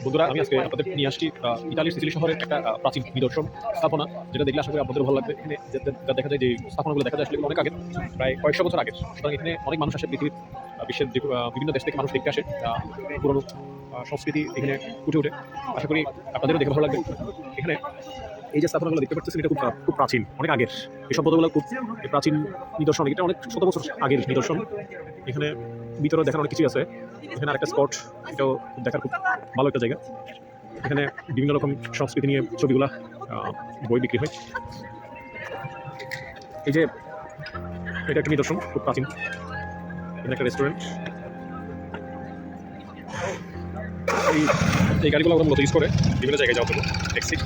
বন্ধুরা আমি আজকে আপনাদের নিয়ে আসছি ইতালির সিসিলি শহরের একটা প্রাচীন নিদর্শন স্থাপনা যেটা দেখলে আশা করি আপনাদের ভালো লাগবে। এখানে যে- দেখা যায় যে স্থাপনাগুলো দেখা যায় আসলে অনেক আগে প্রায় কয়েকশো বছর আগে সুতরাং এখানে অনেক মানুষ আসে পৃথিবীর বিশ্বের বিভিন্ন দেশ থেকে মানুষ দেখতে আসে পুরনো সংস্কৃতি এখানে উঠে ওঠে। আশা করি আপনাদেরও দেখে ভালো লাগবে। এখানে এই যে স্থাপনাগুলো দেখতে পাচ্ছেন এটা খুব খুব প্রাচীন অনেক আগের। এই সভ্যতাগুলো খুব প্রাচীন নিদর্শন এটা অনেক শত বছর আগের নিদর্শন। এখানে ভিতরে দেখার অনেক কিছু আছে। এখানে আরেকটা স্পট এটাও দেখার খুব ভালো একটা জায়গা। এখানে বিভিন্ন রকম সংস্কৃতি নিয়ে ছবিগুলা বই বিক্রি হয়। এই যে, এটা একটা নিদর্শন, খুব প্রাচীন। এখানে একটা রেস্টুরেন্ট এই এই গাড়িগুলো ওরা মূলত ইউজ করে বিভিন্ন জায়গায় যাওয়ার জন্য ট্যাক্সি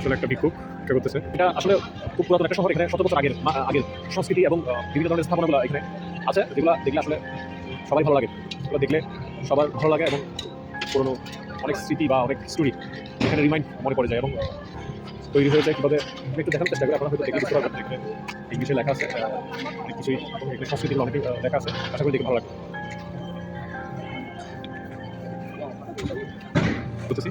আসলে একটা ভিক্ষুক। ভিক্ষা করতেছে। এটা আসলে খুব পুরাতন একটা শহর, এখানে শত বছর আগের আগের সংস্কৃতি এবং বিভিন্ন ধরনের স্থাপনাগুলো এখানে আছে। যেগুলো দেখলে আসলে সবাই ভালো লাগে। এগুলো দেখলে সবার ভালো লাগে এবং পুরোনো অনেক স্মৃতি বা অনেক স্টোরি এখানে রিমাইন্ড মনে পড়ে যায় এবং তৈরি হয়েছে কীভাবে একটু দেখানোর চেষ্টা করি। আপনারা হয়তো দেখে বুঝতে পারবেন ইংলিশে লেখা আছে অনেক কিছুই এখানে অনেক লেখা আছে। আশা করি দেখে ভালো লাগবে। বুঝতেছি?